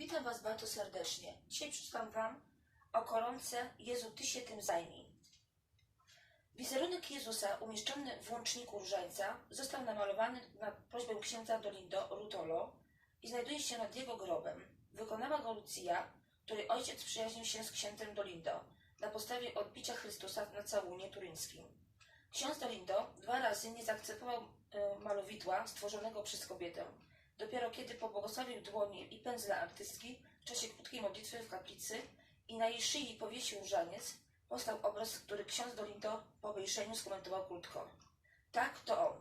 Witam Was bardzo serdecznie. Dzisiaj przeczytam Wam o koronce Jezu, Ty się tym zajmij. Wizerunek Jezusa umieszczony w łączniku różańca został namalowany na prośbę księdza Dolindo Rutolo i znajduje się nad jego grobem. Wykonała go Lucia, której ojciec przyjaźnił się z księdzem Dolindo na podstawie odbicia Chrystusa na całunie turyńskim. Ksiądz Dolindo dwa razy nie zaakceptował e, malowidła stworzonego przez kobietę. Dopiero kiedy pobłogosławił dłonie i pędzle artystki w czasie krótkiej modlitwy w kaplicy i na jej szyi powiesił różaniec, powstał obraz, który ksiądz Dolindo po obejrzeniu skomentował krótko. Tak, to on.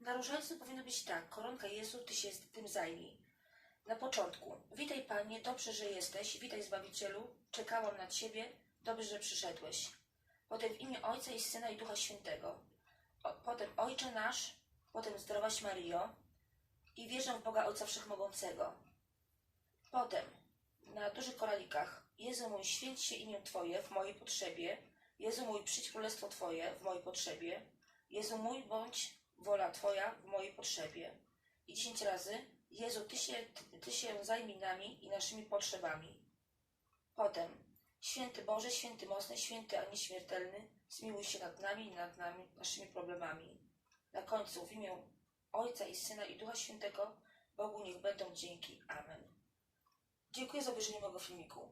Na różańcu powinno być tak, koronka Jezu, Ty się tym zajmij. Na początku, witaj Panie, dobrze, że jesteś, witaj Zbawicielu, czekałam na Ciebie, dobrze, że przyszedłeś. Potem w imię Ojca i Syna i Ducha Świętego. O, potem Ojcze nasz, potem Zdrowaś Maryjo i wierzę w Boga Ojca Wszechmogącego. Potem na dużych koralikach Jezu mój, święć się imię Twoje w mojej potrzebie. Jezu mój, przyjdź królestwo Twoje w mojej potrzebie. Jezu mój, bądź wola Twoja w mojej potrzebie. I dziesięć razy Jezu, Ty się, ty, się zajmij nami i naszymi potrzebami. Potem Święty Boże, Święty Mocny, Święty a nieśmiertelny, zmiłuj się nad nami i nad nami, naszymi problemami. Na końcu w imię Ojca i Syna i Ducha Świętego Bogu niech będą dzięki. Amen. Dziękuję za obejrzenie mojego filmiku.